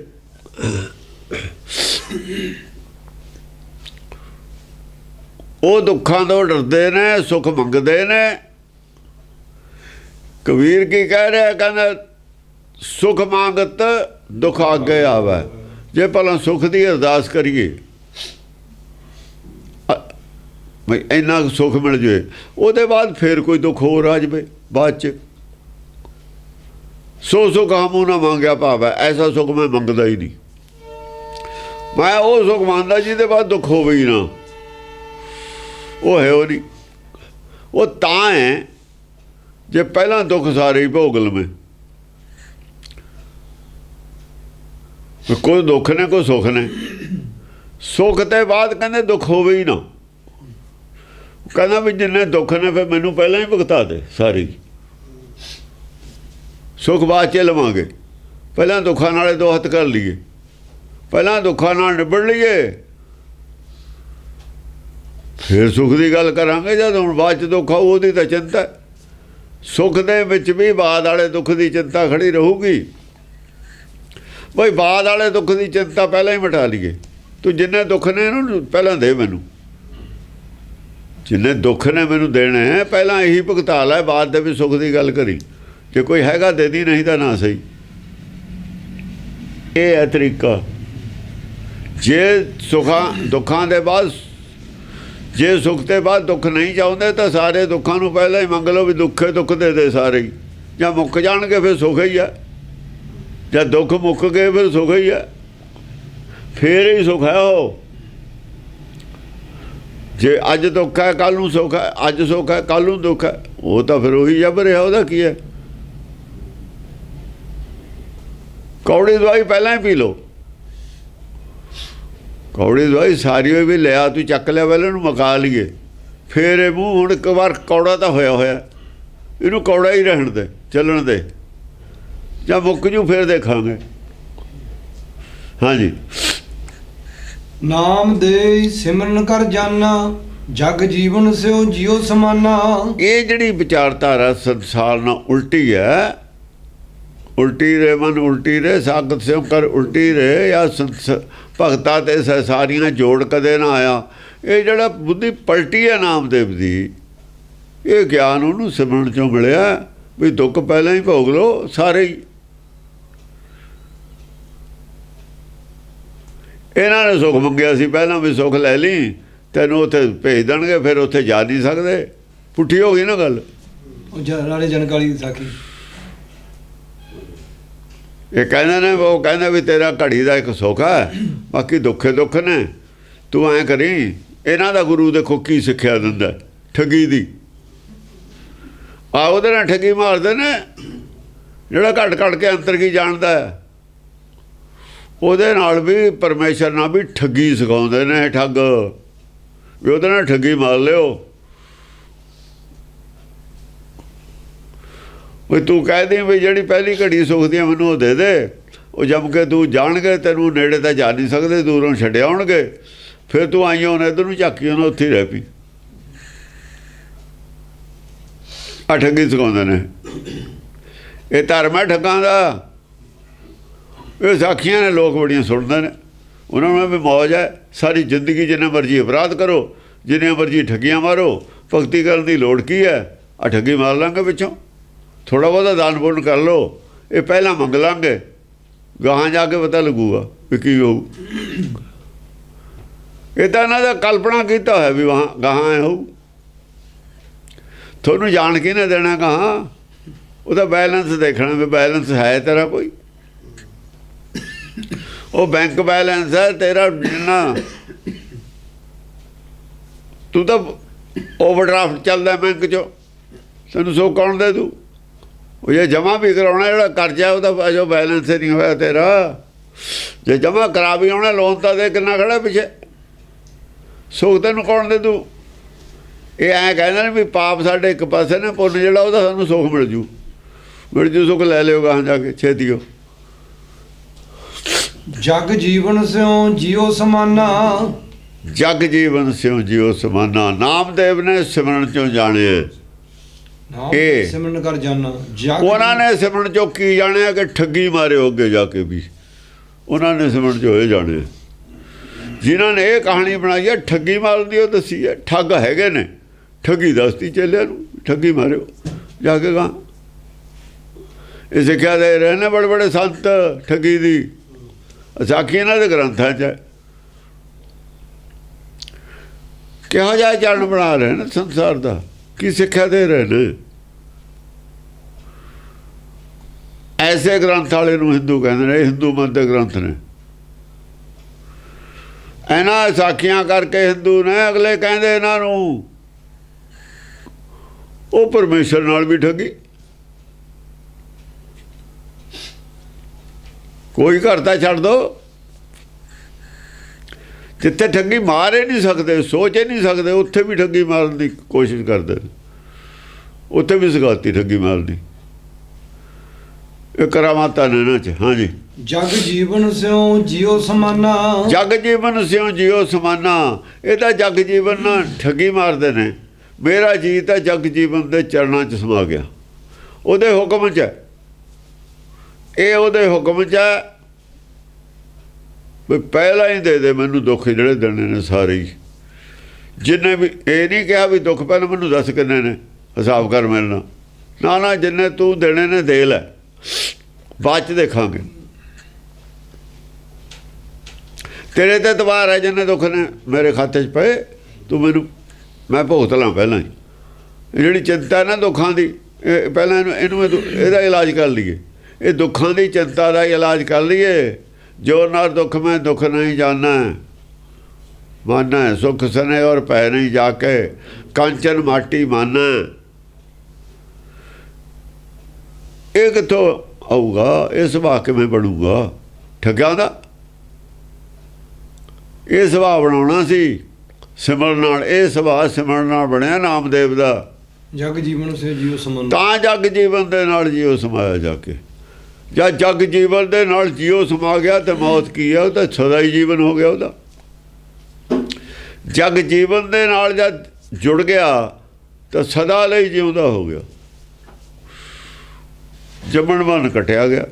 ਉਹ ਦੁੱਖਾਂ ਤੋਂ ਡਰਦੇ ਨੇ, ਸੁਖ ਮੰਗਦੇ ਨੇ। ਕਬੀਰ ਕੀ ਕਹਿ ਰਿਹਾ? ਕਹਿੰਦਾ, ਸੁਖ ਮੰਗਤ, ਦੁੱਖ ਅੱਗੇ ਆਵੇ। ਜੇ ਪਹਿਲਾਂ ਸੁਖ ਦੀ ਅਰਦਾਸ ਕਰੀਏ ਮੈਂ ਇੰਨਾ ਕੁ ਸੁੱਖ ਮਿਲ ਜਵੇ। ਉਹਦੇ ਬਾਅਦ ਫੇਰ ਕੋਈ ਦੁੱਖ ਹੋਰ ਆ ਜਵੇ ਬਾਅਦ ਚ। ਸੋ ਸੁਖ ਹਮੂ ਨਾ ਮੰਗਿਆ ਭਾਵੈ, ਐਸਾ ਸੁੱਖ ਮੈਂ ਮੰਗਦਾ ਹੀ ਨਹੀਂ। ਮੈਂ ਉਹ ਸੁੱਖ ਮੰਗਦਾ ਜਿਹਦੇ ਬਾਅਦ ਦੁੱਖ ਹੋਵੇ ਹੀ ਨਾ। ਉਹ ਹੈ ਉਹ ਨਹੀਂ। ਉਹ ਤਾਂ ਹੈ ਜੇ ਪਹਿਲਾਂ ਦੁੱਖ ਸਾਰੇ ਹੀ ਭੋਗ ਲਵੇਂ। ਕੋਈ ਦੁੱਖ ਨੇ, ਕੋਈ ਸੁੱਖ ਨੇ। ਸੁੱਖ ਤੇ ਬਾਅਦ ਕਹਿੰਦੇ ਦੁੱਖ ਹੋਵੇ ਹੀ ਨਾ। ਕਹਿੰਦਾ ਵੀ ਜਿੰਨੇ ਦੁੱਖ ਨੇ ਫਿਰ ਮੈਨੂੰ ਪਹਿਲਾਂ ਹੀ ਭੁਗਤਾ ਦੇ ਸਾਰੀ। ਸੁਖ ਬਾਅਦ ਚ ਲਵਾਂਗੇ। ਪਹਿਲਾਂ ਦੁੱਖਾਂ ਨਾਲੇ ਦੋ ਹੱਥ ਕਰ ਲਈਏ। ਪਹਿਲਾਂ ਦੁੱਖਾਂ ਨਾਲ ਨਿਬੜ ਲਈਏ। ਫਿਰ ਸੁਖ ਦੀ ਗੱਲ ਕਰਾਂਗੇ ਜਦ ਹੁਣ ਬਾਅਦ ਚ ਦੁੱਖ ਆਊ, ਉਹਦੀ ਤਾਂ ਚਿੰਤਾ ਹੈ। ਸੁਖ ਦੇ ਵਿੱਚ ਵੀ ਬਾਅਦ ਵਾਲੇ ਦੁੱਖ ਦੀ ਚਿੰਤਾ ਖੜੀ ਰਹੂਗੀ। ਬਈ ਬਾਅਦ ਵਾਲੇ ਦੁੱਖ ਦੀ ਚਿੰਤਾ ਪਹਿਲਾਂ ਹੀ ਮਿਟਾ ਲਈਏ। ਤੂੰ ਜਿੰਨੇ ਦੁੱਖ ਨੇ ਇਹਨਾਂ ਪਹਿਲਾਂ ਦੇ ਮੈਨੂੰ। ਜਿੰਨੇ ਦੁੱਖ ਨੇ ਮੈਨੂੰ ਦੇਣੇ ਹੈ, ਪਹਿਲਾਂ ਇਹੀ ਭੁਗਤਾ ਲੈ, ਬਾਅਦ ਦੇ ਵੀ ਸੁੱਖ ਦੀ ਗੱਲ ਕਰੀ। ਜੇ ਕੋਈ ਹੈਗਾ ਦੇ ਦੀ, ਨਹੀਂ ਤਾਂ ਨਾ ਸਹੀ। ਇਹ ਹੈ ਤਰੀਕਾ। ਜੇ ਸੁਖਾਂ, ਦੁੱਖਾਂ ਦੇ ਬਾਅਦ ਜੇ ਸੁੱਖ ਤੇ ਬਾਅਦ ਦੁੱਖ ਨਹੀਂ ਚਾਹੁੰਦੇ, ਤਾਂ ਸਾਰੇ ਦੁੱਖਾਂ ਨੂੰ ਪਹਿਲਾਂ ਹੀ ਮੰਗ ਲਓ ਵੀ ਦੁੱਖੇ ਦੁੱਖ ਦੇ ਦੇ ਸਾਰੇ ਹੀ। ਜਾਂ ਮੁੱਕ ਜਾਣਗੇ, ਫਿਰ ਸੁੱਖ ਹੀ ਆ ਜਾਂ ਦੁੱਖ ਮੁੱਕ ਗਏ, ਫਿਰ ਸੁਖ ਹੀ ਆ ਫਿਰ ਹੀ ਸੁੱਖ ਹੈ ਉਹ। ਜੇ ਅੱਜ ਦੁੱਖ ਹੈ ਕੱਲ ਨੂੰ ਸੁੱਖ ਹੈ, ਅੱਜ ਸੁੱਖ ਹੈ ਕੱਲ ਨੂੰ ਦੁੱਖ ਹੈ, ਉਹ ਤਾਂ ਫਿਰ ਉਹੀ ਜਬ ਰਿਹਾ, ਉਹਦਾ ਕੀ ਹੈ? ਕੌੜੀ ਦਵਾਈ ਪਹਿਲਾਂ ਹੀ ਪੀ ਲਓ। ਕੌੜੀ ਦਵਾਈ ਸਾਰੀ ਹੋਈ ਵੀ ਲਿਆ, ਤੂੰ ਚੱਕ ਲਿਆ, ਪਹਿਲਾਂ ਨੂੰ ਮਕਾ ਲਈਏ। ਫੇਰ ਇਹ ਮੂੰਹ ਹੁਣ ਇੱਕ ਵਾਰ ਕੌੜਾ ਤਾਂ ਹੋਇਆ ਹੋਇਆ। ਇਹਨੂੰ ਕੌੜਾ ਹੀ ਰਹਿਣ ਦੇ, ਚੱਲਣ ਦੇ। ਜਾਂ ਮੁੱਕ ਜੂ, ਫੇਰ ਦੇਖਾਂਗੇ। ਹਾਂਜੀ। ਨਾਮ ਦੇ ਸਿਮਰਨ ਕਰ ਜਾਨਾ, ਜਗ ਜੀਵਨ ਸਿਓ ਜਿਉ ਸਮਾਨਾ। ਇਹ ਜਿਹੜੀ ਵਿਚਾਰਧਾਰਾ ਸੰਸਾਰ ਨਾਲ ਉਲਟੀ ਹੈ, ਉਲਟੀ ਰੇ ਮਨ, ਉਲਟੀ ਰੇ ਸਾਗਤ ਸਿਉ ਕਰ, ਉਲਟੀ ਰੇ ਜਾਂ ਸੰਸ- ਭਗਤਾ ਤੇ ਸ- ਸਾਰੀਆਂ ਜੋੜ ਕਦੇ ਨਾ ਆਇਆ। ਇਹ ਜਿਹੜਾ ਬੁੱਧੀ ਪਲਟੀ ਹੈ ਨਾਮਦੇਵ ਦੀ, ਇਹ ਗਿਆਨ ਉਹਨੂੰ ਸਿਮਰਨ ਚੋਂ ਮਿਲਿਆ, ਵੀ ਦੁੱਖ ਪਹਿਲਾਂ ਹੀ ਭੋਗ ਲੋ ਸਾਰੇ ਇਹਨਾਂ ਨੇ ਸੁੱਖ ਮੰਗਿਆ ਸੀ ਪਹਿਲਾਂ ਵੀ ਸੁੱਖ ਲੈ ਲਈ ਤੈਨੂੰ ਉੱਥੇ ਭੇਜ ਦੇਣਗੇ ਫਿਰ ਉੱਥੇ ਜਾ ਨਹੀਂ ਸਕਦੇ। ਪੁੱਠੀ ਹੋ ਗਈ ਨਾ ਗੱਲ? ਉਹ ਨਾਲੇ ਜਨਕਾਲੀ ਦੀ ਸਾਖੀ। ਇਹ ਕਹਿੰਦੇ ਨੇ ਉਹ ਕਹਿੰਦਾ ਵੀ ਤੇਰਾ ਘੜੀ ਦਾ ਇੱਕ ਸੁੱਖ ਹੈ ਬਾਕੀ ਦੁੱਖੇ ਦੁੱਖ ਨੇ। ਤੂੰ ਐਂ ਕਰੀ ਇਹਨਾਂ ਦਾ ਗੁਰੂ ਦੇਖੋ ਕੀ ਸਿੱਖਿਆ ਦਿੰਦਾ ਠੱਗੀ ਦੀ। ਆ ਉਹਦੇ ਨਾਲ ਠੱਗੀ ਮਾਰਦੇ ਨੇ ਜਿਹੜਾ ਘਟ ਘਟ ਕੇ ਅੰਤਰ ਕੀ ਜਾਣਦਾ ਹੈ। ਉਹਦੇ ਨਾਲ ਵੀ ਪਰਮੇਸ਼ਰ ਨਾਲ ਵੀ ਠੱਗੀ ਸਿਖਾਉਂਦੇ ਨੇ ਠੱਗ। ਵੀ ਉਹਦੇ ਨਾਲ ਠੱਗੀ ਮਾਰ ਲਿਓ। ਵੀ ਤੂੰ ਕਹਿ ਦੇ ਵੀ ਜਿਹੜੀ ਪਹਿਲੀ ਘੜੀ ਸੁੱਖ ਦੀ ਮੈਨੂੰ ਉਹ ਦੇ ਦੇ। ਉਹ ਜਦ ਕੇ ਤੂੰ ਜਾਣਗੇ, ਤੈਨੂੰ ਨੇੜੇ ਤਾਂ ਜਾ ਨਹੀਂ ਸਕਦੇ, ਦੂਰੋਂ ਛੱਡਿਆ ਆਉਣਗੇ। ਫਿਰ ਤੂੰ ਆਈ ਹੁਣ ਇਧਰ ਨੂੰ ਝਾਕੀ, ਉਹਨੇ ਉੱਥੇ ਹੀ ਰਹਿ ਪਈ। ਆ ਠੱਗੀ ਸਿਖਾਉਂਦੇ ਨੇ। ਇਹ ਧਰਮ ਹੈ ਠੱਗਾਂ ਦਾ। ਇਹ ਸਾਖੀਆਂ ਨੇ ਲੋਕ ਬੜੀਆਂ ਸੁਣਦੇ ਨੇ। ਉਹਨਾਂ ਨੂੰ ਵੀ ਮੌਜ ਹੈ, ਸਾਰੀ ਜ਼ਿੰਦਗੀ ਜਿੰਨਾ ਮਰਜ਼ੀ ਅਪਰਾਧ ਕਰੋ, ਜਿੰਨੇ ਮਰਜ਼ੀ ਠੱਗੀਆਂ ਮਾਰੋ, ਭਗਤੀ ਕਰਨ ਦੀ ਲੋੜ ਕੀ ਹੈ? ਆ ਠੱਗੀ ਮਾਰ ਲਾਂਗੇ ਵਿੱਚੋਂ। ਥੋੜਾ ਬਹੁਤਾ ਦਾਨ ਪੁੰਨ ਕਰ ਲਓ, ਇਹ ਪਹਿਲਾਂ ਮੰਗ ਲਾਂਗੇ। ਗਾਹਾਂ ਜਾ ਕੇ ਪਤਾ ਲੱਗੂਗਾ ਵੀ ਕੀ ਹੋਊ। ਇਹ ਤਾਂ ਇਹਨਾਂ ਦਾ ਕਲਪਨਾ ਕੀਤਾ ਹੋਇਆ ਵੀ ਵਾਹਾਂ, ਗਾਹਾਂ ਐ ਹੋਊ। ਤੁਹਾਨੂੰ ਜਾਣ ਕੇ ਨਾ ਦੇਣਾ ਗਾਹਾਂ? ਉਹਦਾ ਬੈਲੈਂਸ ਦੇਖਣਾ ਵੀ ਬੈਲੈਂਸ ਹੈ ਤੇਰਾ ਕੋਈ। ਉਹ ਬੈਂਕ ਬੈਲੈਂਸ ਹੈ ਤੇਰਾ ਜਿੰਨਾ। ਤੂੰ ਤਾਂ ਓਵਰਡਰਾਫਟ ਚੱਲਦਾ ਬੈਂਕ ਚੋਂ। ਤੈਨੂੰ ਸੋ ਕੌਣ ਦੇ ਤੂੰ ਉਹ ਜੇ ਜਮਾ ਵੀ ਕਰਾਉਣਾ, ਜਿਹੜਾ ਕਰਜ਼ਾ ਉਹਦਾ ਜੋ ਬੈਲੈਂਸ ਹੀ ਨਹੀਂ ਹੋਇਆ ਤੇਰਾ। ਜੇ ਜਮਾ ਕਰਾ ਵੀ ਆਉਣਾ ਲੋਨ ਤਾਂ ਦੇ, ਕਿੰਨਾ ਖੜਾ ਪਿੱਛੇ? ਸੁੱਖ ਤੈਨੂੰ ਕੌਣ ਦੇ ਤੂੰ ਇਹ ਐਂ ਕਹਿੰਦੇ ਨੇ ਵੀ ਪਾਪ ਸਾਡੇ ਇੱਕ ਪਾਸੇ ਨੇ, ਪੁੰਨ ਜਿਹੜਾ ਉਹਦਾ ਸਾਨੂੰ ਸੁੱਖ ਮਿਲ ਜੂ। ਮਿਲ ਜੂ ਸੁੱਖ, ਲੈ ਲਿਓ ਗਾਹਾਂ ਜਾ ਕੇ ਛੇਤੀਓ ਜਗ ਜੀਵਨ ਸਿਓ ਜਿਉ ਸਮਾਨਾ। ਜਗ ਜੀਵਨ ਸਿਉ ਜਿਉ ਸਮਾਨਾ। ਨਾਮਦੇਵ ਨੇ ਸਿਮਰਨ ਚੋਂ ਜਾਣਿਆ ਇਹ- ਸਿਮਰਨ ਕਰ ਜਗ ਉਹਨਾਂ ਨੇ ਸਿਮਰਨ ਚੋਂ ਕੀ ਜਾਣਿਆ ਕਿ ਠੱਗੀ ਮਾਰਿਓ ਅੱਗੇ ਜਾ ਕੇ ਵੀ? ਉਹਨਾਂ ਨੇ ਸਿਮਰਨ ਚੋਂ ਇਹ ਜਾਣਿਆ ਜਿਨ੍ਹਾਂ ਨੇ ਇਹ ਕਹਾਣੀ ਬਣਾਈ ਹੈ ਠੱਗੀ ਮਾਰਨ ਦੀ ਉਹ ਦੱਸੀ ਹੈ ਠੱਗ ਹੈਗੇ ਨੇ। ਠੱਗੀ ਦੱਸਤੀ ਚੱਲਿਆ ਨੂੰ ਠੱਗੀ ਮਾਰਿਓ। ਜਾ ਕੇ ਗਾ। ਇਹ ਸਿੱਖਿਆ ਦੇ ਰਹੇ ਨੇ ਬੜੇ ਬੜੇ ਸੰਤ ਠੱਗੀ ਦੀ। ਸਾਖੀ ਇਹਨਾਂ ਦੇ ਗ੍ਰੰਥਾਂ 'ਚ ਹੈ? ਕਿਹੋ ਜਿਹਾ ਚਰਨ ਬਣਾ ਰਹੇ ਨੇ ਸੰਸਾਰ ਦਾ? ਕੀ ਸਿੱਖਿਆ ਦੇ ਰਹੇ ਨੇ? ਐਸੇ ਗ੍ਰੰਥ ਵਾਲੇ ਨੂੰ ਹਿੰਦੂ ਕਹਿੰਦੇ ਨੇ ਹਿੰਦੂ ਮਤ ਦੇ ਗ੍ਰੰਥ ਨੇ। ਇਹਨਾਂ ਸਾਖੀਆਂ ਕਰਕੇ ਹਿੰਦੂ ਨੇ, ਅਗਲੇ ਕਹਿੰਦੇ ਇਹਨਾਂ ਨੂੰ, ਉਹ ਪਰਮੇਸ਼ਰ ਨਾਲ ਵੀ ਠੱਗੀ। ਕੋਈ ਘਰ ਤਾਂ ਛੱਡ ਦੋ। ਜਿੱਥੇ ਠੱਗੀ ਮਾਰ ਹੀ ਨਹੀਂ ਸਕਦੇ ਸੋਚ ਹੀ ਨਹੀਂ ਸਕਦੇ ਉੱਥੇ ਵੀ ਠੱਗੀ ਮਾਰਨ ਦੀ ਕੋਸ਼ਿਸ਼ ਕਰਦੇ ਨੇ। ਉੱਥੇ ਵੀ ਸਗਾਤੀ ਠੱਗੀ ਮਾਰਦੀ ਇਹ ਕਰਾਮਾਤਾਂ ਨੇ ਇਹਨਾਂ ਚ ਹਾਂਜੀ। ਜਗ ਜੀਵਨ ਸਿਓ ਜਿਉ ਸਮਾਨਾ। ਜਗ ਜੀਵਨ ਸਿਉ ਜਿਉ ਸਮਾਨਾ। ਇਹ ਤਾਂ ਜਗ ਜੀਵਨ ਨਾਲ ਠੱਗੀ ਮਾਰਦੇ ਨੇ। ਮੇਰਾ ਜੀ ਤਾਂ ਜਗ ਜੀਵਨ ਦੇ ਚਰਨਾਂ 'ਚ ਸਮਾ ਗਿਆ। ਉਹਦੇ ਹੁਕਮ 'ਚ ਹੈ। ਇਹ ਉਹਦੇ ਹੁਕਮ 'ਚ ਹੈ ਵੀ ਪਹਿਲਾਂ ਹੀ ਦੇ ਦੇ ਮੈਨੂੰ ਦੁੱਖ ਜਿਹੜੇ ਦੇਣੇ ਨੇ ਸਾਰੇ ਹੀ। ਜਿੰਨੇ ਵੀ ਇਹ ਨਹੀਂ ਕਿਹਾ ਵੀ ਦੁੱਖ ਪਹਿਲਾਂ ਮੈਨੂੰ ਦੱਸ ਕਿੰਨੇ ਨੇ ਹਿਸਾਬ ਕਰ ਮਿਲਣਾ ਨਾ ਨਾ, ਜਿੰਨੇ ਤੂੰ ਦੇਣੇ ਨੇ ਦੇ ਲੈ। ਬਾਅਦ 'ਚ ਦੇਖਾਂਗੇ। ਤੇਰੇ ਤੇ ਤਵਾਰ ਹੈ ਜਿੰਨੇ ਦੁੱਖ ਨੇ ਮੇਰੇ ਖਾਤੇ 'ਚ ਪਏ, ਤੂੰ ਮੈਨੂੰ, ਮੈਂ ਭੁਗਤ ਲਾਂ ਪਹਿਲਾਂ ਹੀ। ਇਹ ਜਿਹੜੀ ਚਿੰਤਾ ਨਾ ਦੁੱਖਾਂ ਦੀ, ਇਹ ਪਹਿਲਾਂ ਇਹਨੂੰ ਇਹਨੂੰ ਇਹਨੂੰ- ਇਹਦਾ ਇਲਾਜ ਕਰ ਲਈਏ। ਇਹ ਦੁੱਖਾਂ ਦੀ ਚਿੰਤਾ ਦਾ ਇਲਾਜ ਕਰ ਲਈਏ। ਜੋ ਨਾ ਦੁੱਖ ਮੈਂ ਦੁੱਖ ਨਹੀਂ ਜਾਣਾ ਮਾਨਾ ਸੁਖ ਸਨੇ ਔਰ ਪੈ ਨਹੀਂ ਜਾ ਕੇ ਕੰਚਨ ਮਾਟੀ ਮਾਨਾ। ਇਹ ਕਿੱਥੋਂ ਆਊਗਾ? ਇਹ ਸੁਭਾਅ ਕਿਵੇਂ ਬਣੂਗਾ? ਠੱਗਾਂ ਦਾ। ਇਹ ਸੁਭਾਅ ਬਣਾਉਣਾ ਸੀ। ਸਿਮਰਨ ਨਾਲ ਇਹ ਸੁਭਾਅ ਸਿਮਰਨ ਨਾਲ ਬਣਿਆ ਨਾਮਦੇਵ ਦਾ। ਜਗ ਜੀਵਨ ਸੇ ਜੀਉ ਸਮਨ। ਤਾਂ ਜਗ ਜੀਵਨ ਦੇ ਨਾਲ ਜੀਉ ਸਮਾਇਆ ਜਾ ਕੇ। ਜਦ ਜਗ ਜੀਵਨ ਦੇ ਨਾਲ ਜੀਉ ਸਮਾ ਗਿਆ ਤੇ ਮੌਤ ਕੀ ਹੈ ਉਹ ਤਾਂ ਸਦਾ ਹੀ ਜੀਵਨ ਹੋ ਗਿਆ ਉਹਦਾ। ਜਗ ਜੀਵਨ ਦੇ ਨਾਲ ਜਦ ਜੁੜ ਗਿਆ, ਤਾਂ ਸਦਾ ਲਈ ਜਿਉਂਦਾ ਹੋ ਗਿਆ। ਜੰਮਣ ਮਨ ਕਟਿਆ ਗਿਆ।